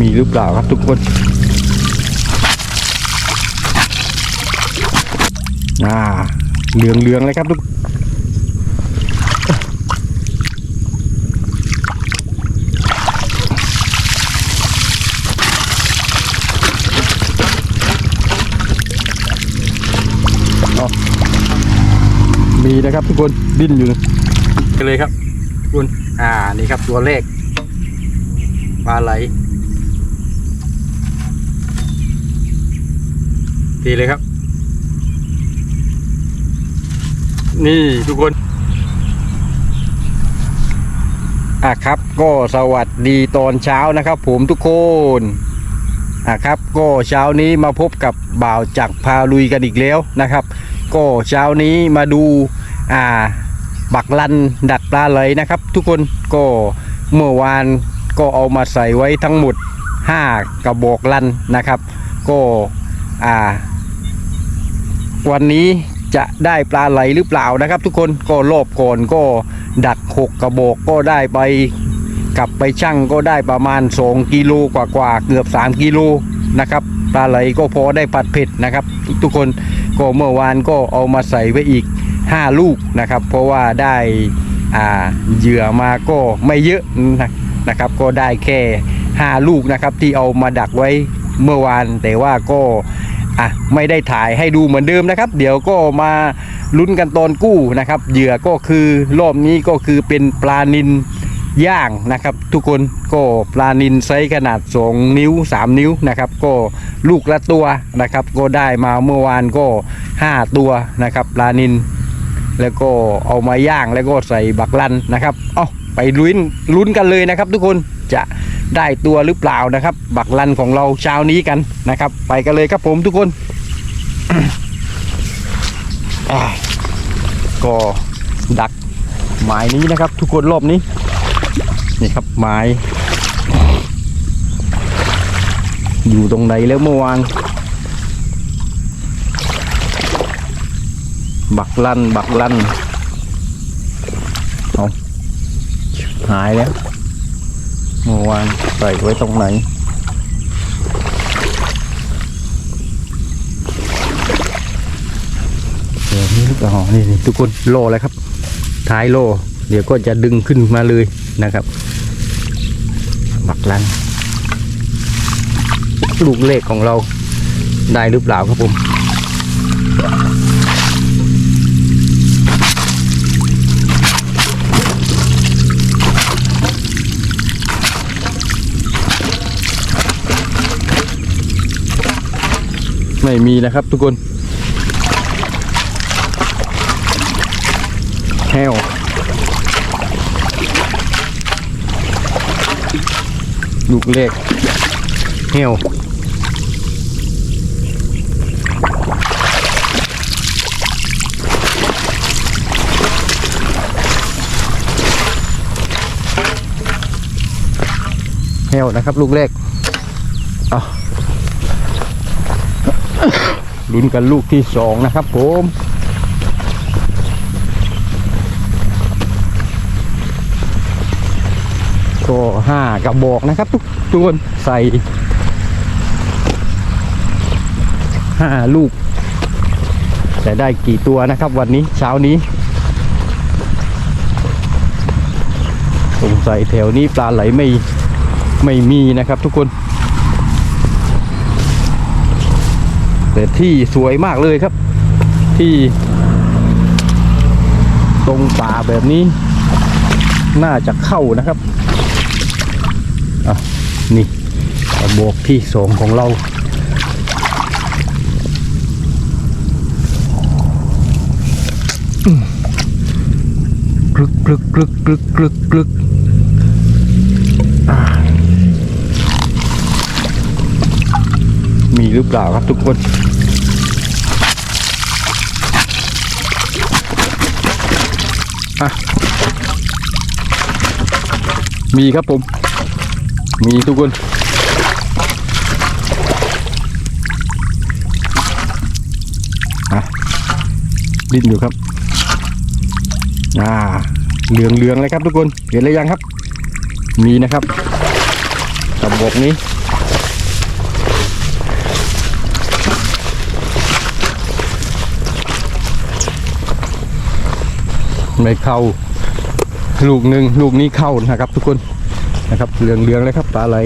มีหรือเปล่าครับทุกคนอ่าเหลืองเหลืองเลยครับทุกมีนะครับทุกคนดิ้นอยู่นเลยครับทุกคนอ่านี่ครับตัวเลขปลาไหล ทีเลยครับ นี่ทุกคน อะครับก็สวัสดีตอนเช้านะครับผมทุกคนอะครับก็เช้านี้มาพบกับบ่าวจักพาลุยกันอีกแล้วนะครับ ก็เช้านี้มาดูอ่าบักลันดักปลาไหลนะครับ ทุกคนก็เมื่อวานก็เอามาใส่ไว้ทั้งหมด 5 กระบอกลันนะครับ ก็ อ่า วันนี้จะได้ปลาไหลหรือเปล่านะครับ ทุกคนก็รอบก่อนก็ดักหกกระบอกก็ได้ไปกลับไปชั่งก็ได้ประมาณ 2 กิโลกว่าๆเกือบ 3 กิโลนะครับปลาไหลก็พอได้ผัดเผ็ดนะครับ ทุกคนก็เมื่อวานก็เอามาใส่ไว้อีก 5 ลูกนะครับ เพราะว่าได้เหยื่อมาก็ไม่เยอะนะนะครับ ก็ได้แค่ 5 ลูกนะครับที่เอามาดักไว้ เมื่อวานแต่ว่าก็อะไม่ได้ถ่ายให้ดูเหมือนเดิมนะครับ เดี๋ยวก็มาลุ้นกันตอนกู้นะครับเหยื่อก็คือรอบนี้ก็คือเป็นปลานินย่างนะครับ ทุกคนก็ปลานินไซส์ขนาด 2 นิ้ว 3 นิ้วนะครับ ก็ลูกละตัวนะครับ ก็ได้มาเมื่อวานก็ 5 ตัวนะครับ ปลานิน แล้วก็เอามาย่างแล้วก็ใส่บักลันนะครับ เอาไปลุ้นลุ้นกันเลยนะครับ ทุกคนจะ ได้ตัวหรือเปล่านะครับ บักลันของเราเช้านี้กันนะครับ ไปกันเลยครับผมทุกคนก็ดักหมายนี้นะครับ ทุกคนรอบนี้นี่ครับหมายอยู่ตรงไหนแล้วเมื่อวานบักลันบักลันเอาหายแล้ว เมื่อวานใส่ไว้ตรงไหน เดี๋ยวนี้อ๋อนี่นทุกคนโลเลยครับ ท้ายโล เดี๋ยวก็จะดึงขึ้นมาเลยนะครับบักลันลูกเลขของเราได้หรือเปล่าครับผม ไม่มีนะครับทุกคนแห้วลูกเล็กแห้วแห้วนะครับ ลูกเล็กเอา ลุ้นกันลูกที่สองนะครับผมก็ห้ากระบอกนะครับทุกทุกคนใส่ห้าลูกจะได้กี่ตัวนะครับวันนี้เช้านี้สงสัยแถวนี้ปลาไหลไม่ไม่มีนะครับทุกคน แต่ที่สวยมากเลยครับ ที่ ตรงป่าแบบนี้ น่าจะเข้านะครับอะนี่กระบอกที่สองของเรากรึกกรึกกรึกกรึกกรึกกรึกมีหรือเปล่าครับทุกคน อะมีครับผม มีทุกคนอะดิ้นอยู่ครับ อ่า เหลืองเหลืองๆเลยครับทุกคน เห็นหรือยังครับ มีนะครับกระบอกนี้ ไม่เข้าลูกหนึ่งลูกนี้เข้านะครับ ทุกคนนะครับเหลืองเลืองๆเลยครับปลาไหล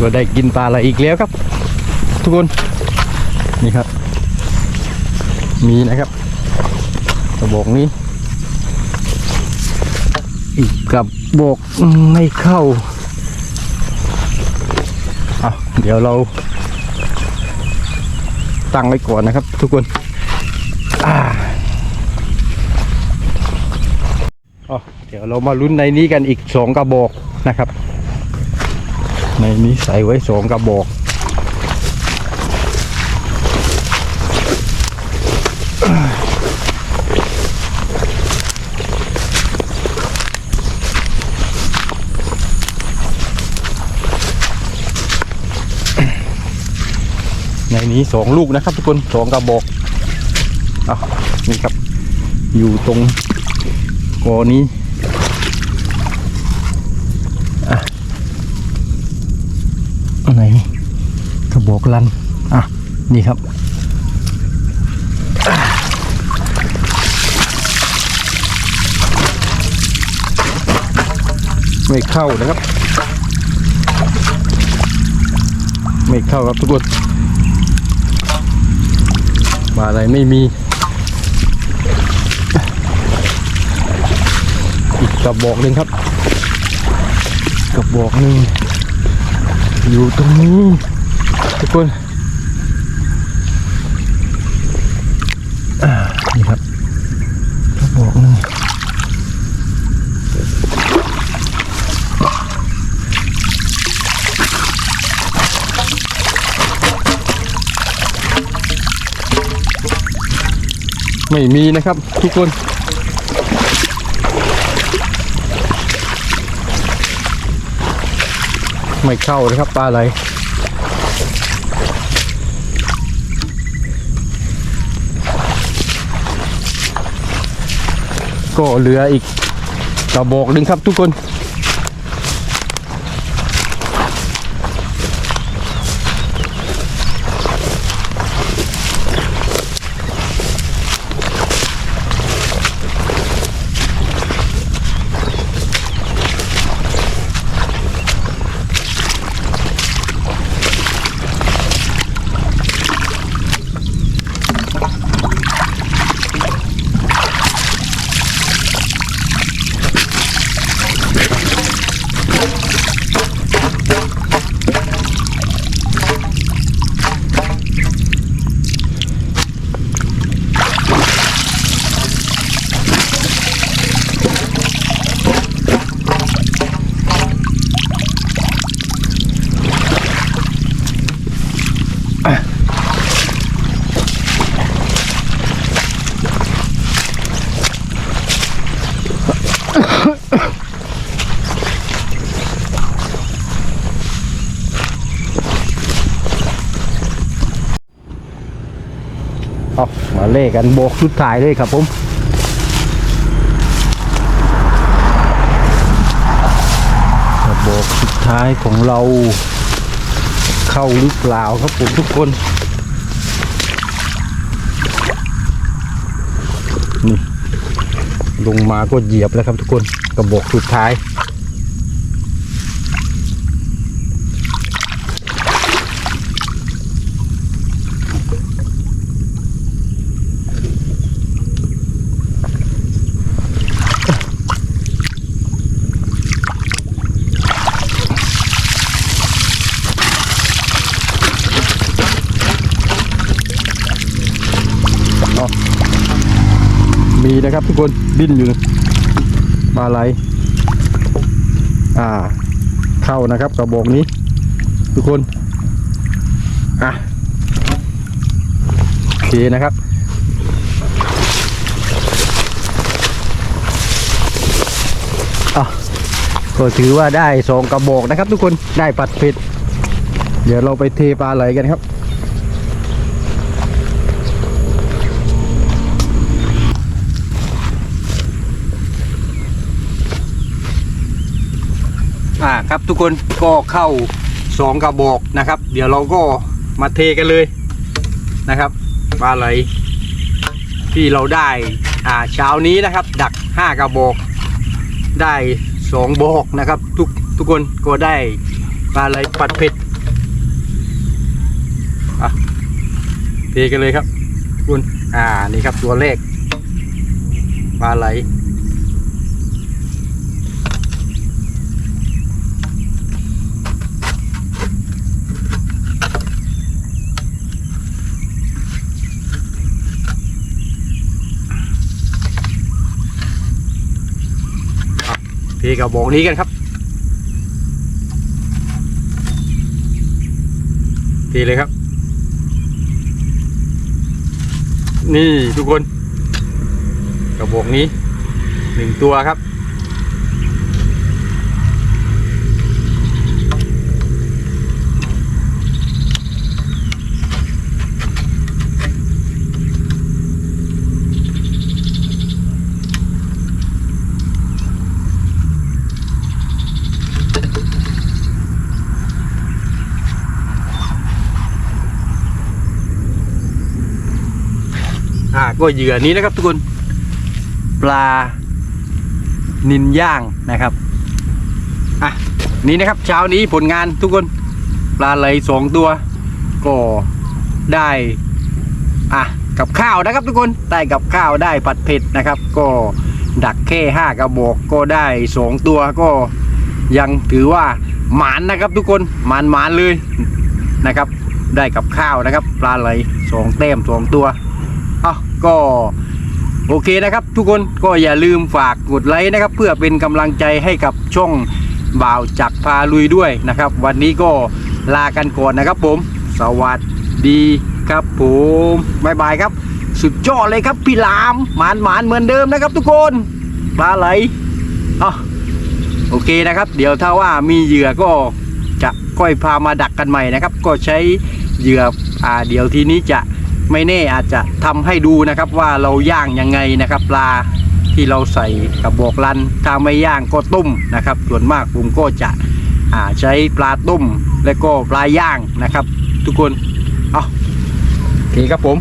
ก็ได้กินปลาไหลอีกแล้วครับ ทุกคนนี่ครับ มีนะครับกระบอกนี้ อีกกระ บอกไม่เข้าเอาเดี๋ยวเรา ตั้งไว้ก่อนนะครับ ทุกคนเอาเดี๋ยวเรามาลุ้นในนี้กันอีกสองกระบอกนะครับ ในนี้ใส่ไว้สองกระบอก นี่สองลูกนะครับ ทุกคนสองกระบอกอะนี่ครับ อยู่ตรงกอนี้อะอันไหนกระบอกลันอะนี่ครับไม่เข้านะครับ ไม่เข้าครับทุกคน มาอะไรไม่มี อีกกระบอกหนึ่งครับกระบอกหนึ่งอยู่ตรงนี้ทุกคน ไม่มีนะครับ ทุกคน ไม่เข้าเลยครับปลาอะไรก็เหลืออีกกระบอกหนึ่งครับทุกคน เล่กันโบกชุดถ่ายเลยครับผมกระบอกสุดท้ายของเราเข้าหรือเปล่าครับผมทุกคนนี่ลงมาก็เหยียบแล้วครับทุกคนกระบอกสุดท้าย มี นะครับ ทุกคนดิ้นอยู่นะปลาไหลอ่า เข้านะครับกระบอกนี้ ทุกคนอะโอเคนะครับอะก็ถือว่าได้สองกระบอกนะครับ ทุกคนได้ปัดเผ็ดเดี๋ยวเราไปเทปลาไหลกันครับ อ่าครับทุกคนก็เข้าสองกระบอกนะครับ เดี๋ยวเราก็มาเทกันเลยนะครับปลาไหลที่เราได้อ่าเช้านี้นะครับ ดักห้ากระบอกได้สองบอกนะครับ ทุกทุกคนก็ได้ปลาไหลปัดเผ็ดอะเทกันเลยครับทุกคนอ่านี่ครับตัวแรกปลาไหล ทกระบวกนี้กันครับ ทีเลยครับ นี่ทุกคน กระบวกนี้หนึ่งตัวครับ ก็เหยื่อนี้นะครับ ทุกคนปลานินย่างนะครับอะนี่นะครับเช้านี้ผลงานทุกคนปลาไหลสองตัวก็ได้อะกับข้าวนะครับ ทุกคนได้กับข้าวได้ผัดเผ็ดนะครับ ก็ดักแค่ห้ากระบอกก็ได้สองตัวก็ยังถือว่าหมานนะครับ ทุกคนหมานหมานเลยนะครับ ได้กับข้าวนะครับ ปลาไหลสองแต้มสองตัว ก็โอเคนะครับ ทุกคนก็อย่าลืมฝากกดไลค์นะครับ เพื่อเป็นกำลังใจให้กับช่องบ่าวจักพาลุยด้วยนะครับ วันนี้ก็ลากันก่อนนะครับผม สวัสดีครับผมบายบายครับ สุดยอดเลยครับพี่ลามหมานหมานเหมือนเดิมนะครับ ทุกคนปลาไหลอะโอเคนะครับ เดี๋ยวถ้าว่ามีเหยื่อก็จะค่อยพามาดักกันใหม่นะครับ ก็ใช้เหยื่ออ่าเดี๋ยวทีนี้จะ ไม่แน่อาจจะทำให้ดูนะครับว่าเราย่างยังไงนะครับ ปลาที่เราใส่กระบอกลันถ้าไม่ย่างก็ต้มนะครับ ส่วนมากผมก็จะใช้ปลาต้มและก็ปลาย่างนะครับ ทุกคนเอาโอเคครับผม